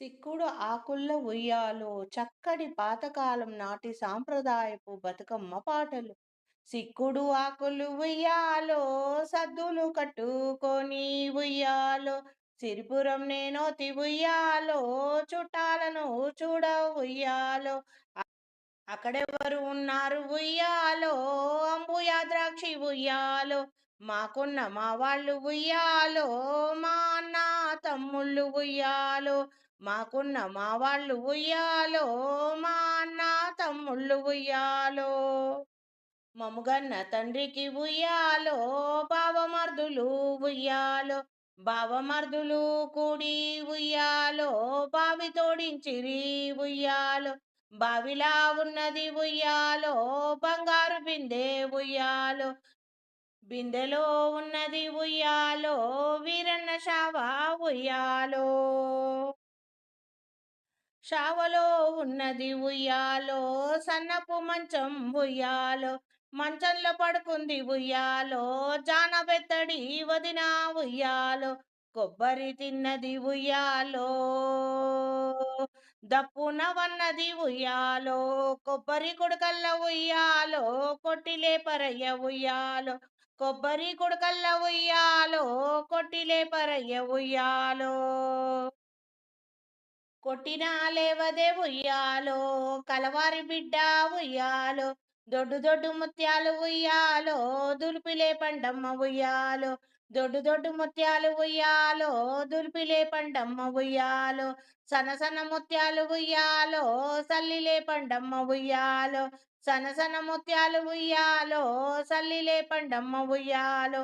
సిక్కుడు ఆకుల్లో ఉయ్యాలో చక్కటి పాతకాలం నాటి సాంప్రదాయపు బతుకమ్మ పాటలు. సిక్కుడు ఆకులు ఉయ్యాలో సద్దులు కట్టుకొని ఉయ్యాలో సిరిపురం నేను ఉయ్యాలో చుట్టాలను చూడ ఉయ్యాలో. అక్కడెవరు ఉన్నారు ఉయ్యాలో? అంబుయా ద్రాక్షి ఉయ్యాలో. మాకున్న మా వాళ్ళు ఉయ్యాలో మా అన్న తమ్ముళ్ళు ఉయ్యాలో. మాకున్న మా వాళ్ళు ఉయ్యాలో మా అన్న తమ్ముళ్ళు ఉయ్యాలో. మముగన్న తండ్రికి ఉయ్యాలో బావమర్దులు ఉయ్యాలో. బావమర్దులు కూడి ఉయ్యాలో బావి తోడించిరి ఉయ్యాలో. బావిలా ఉన్నది ఉయ్యాలో బంగారు బిందె ఉయ్యాలో. బిందెలో ఉన్నది ఉయ్యాలో వీరన్న షావా ఉయ్యాలో. షావలో ఉన్నది ఉయ్యాలో సన్నపు మంచం ఉయ్యాలో మంచంలో పడుకుంది ఉయ్యాలో జానబెత్తడి వదిన ఉయ్యాలో కొబ్బరి తిన్నది ఉయ్యాలో దప్పున వన్నది ఉయ్యాలో కొబ్బరి కొడుకల్ల ఉయ్యాలో కొట్టిలే పరయ్య ఉయ్యాలో కొబ్బరి కొడుకల్ల ఉయ్యాలో కొట్టిలే పరయ్య ఉయ్యాలో. కొట్టినా లేవదే ఉయ్యాలో కలవారి బిడ్డ ఉయ్యాలో దొడ్డు దొడ్డు ముత్యాలు ఉయ్యాలో దులిపిలే పండమ్మ ఉయ్యాలో దొడ్డు దొడ్డు ముత్యాలు ఉయ్యాలో దులిపిలే పండమ్మ ఉయ్యాలో సన సన ముత్యాలు ఉయ్యాలో సల్లిలే పండమ్మ ఉయ్యాలో సన సన ముత్యాలు ఉయ్యాలో సల్లిలే పండమ్మ ఉయ్యాలో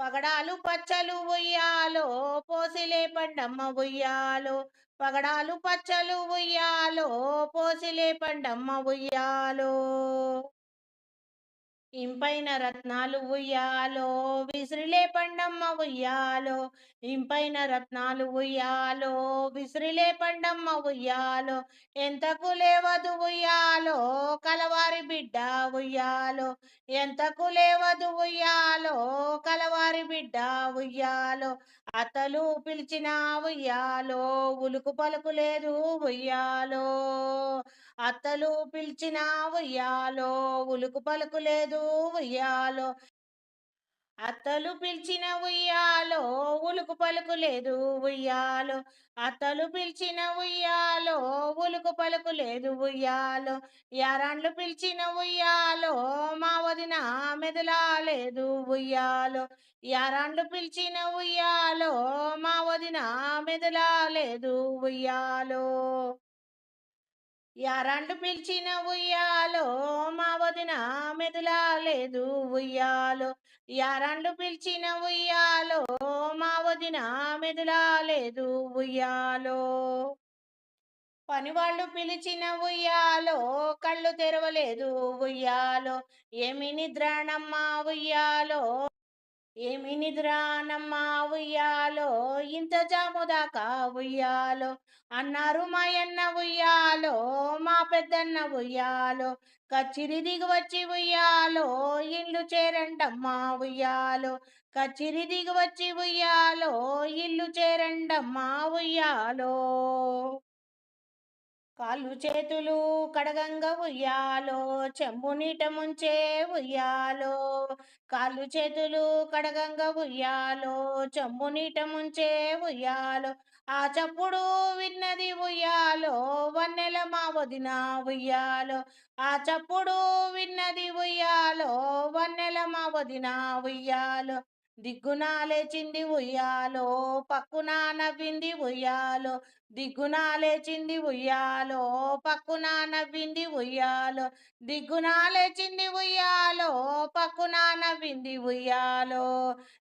పగడాలు పచ్చలు ఉయ్యాలో పోసిలే పండమ్మ ఉయ్యాలో. పగడాలు పచ్చలు ఉయ్యాలో పోసిలే పండమ్మ ఉయ్యాలో. ఇంపైన రత్నాలు ఉయ్యాలో విసిరిలే పండమ్మ ఉయ్యాలో. ఇంపైన రత్నాలు ఉయ్యాలో విసిరిలే పండమ్మ ఉయ్యాలో. ఎంతకు లేవదు ఉయ్యాలో కలవారి బిడ్డ ఉయ్యాలో. ఎంతకు లేవదు ఉయ్యాలో బిడ్డ ఉయ్యాలో అత్తలు పిలిచిన ఉయ్యాలో ఉలుకు పలుకు లేదు ఉయ్యాలో. అత్తలు పిలిచిన ఉయ్యాలో ఉలుకు పలుకు లేదు ఉయ్యాలో. అత్తలు పిలిచిన ఉయ్యాలో ఉలుకు పలుకు లేదు ఉయ్యాలో. అత్తలు పిలిచిన ఉయ్యాలో ఉలుకు పలుకు లేదు ఉయ్యాలో. యారాండ్లు పిలిచిన ఉయ్యాలో మా వదిన మెదలా లేదు ఉయ్యాలో. యారాండ్లు పిలిచిన ఉయ్యాలో మా వదిన మెదలా లేదు ఉయ్యాలో. యారాండ్లు పిలిచిన ఉయ్యాలో మా వదిన మెదలా లేదు ఉయ్యాలో. ఎరండు పిలిచిన ఉయ్యాలో మా వదిన మెదులాలేదు ఉయ్యాలో. పనివాళ్ళు పిలిచిన ఉయ్యాలో కళ్ళు తెరవలేదు ఉయ్యాలో. ఏమి నిద్రాణమ్మా ఉయ్యాలో? ఏమి నిద్రానమ్మా ఉయ్యాలో? ఇంత జాము దాకా ఉయ్యాలో. అన్నారు మాయన్న ఉయ్యాలో. పెద్దన్న ఉయ్యాలో కచ్చిరి దిగి వచ్చి ఉయ్యాలో ఇల్లు చేరండమ్మా ఉయ్యాలో. కచ్చిరి దిగి వచ్చి ఉయ్యాలో ఇల్లు చేరండమ్మా ఉయ్యాలో. కాళ్ళు చేతులు కడగంగా ఉయ్యాలో చెంబు నీట ముంచే ఉయ్యాలో. కాళ్ళు చేతులు కడగంగా ఉయ్యాలో చెంబు నీట ముంచే ఉయ్యాలో. ఆ చప్పుడు విన్నది ఉయ్యాలో వన్నెల మా వదిన ఉయ్యాలో. ఆ చప్పుడు విన్నది ఉయ్యాలో వన్నెల మా వదిన ఉయ్యాలో. దిగ్గునాలేచింది ఉయ్యాలో పక్కున నవ్వింది ఉయ్యాలో. దిగ్గునాలేచింది ఉయ్యాలో పక్కున నవ్వింది ఉయ్యాలో. దిగ్గునాలేచింది ఉయ్యాలో పక్కున నవ్వింది ఉయ్యాలో.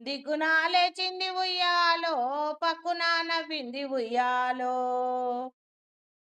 దిగ్గునాలేచింది ఉయ్యాలో పక్కున నవ్వింది ఉయ్యాలో.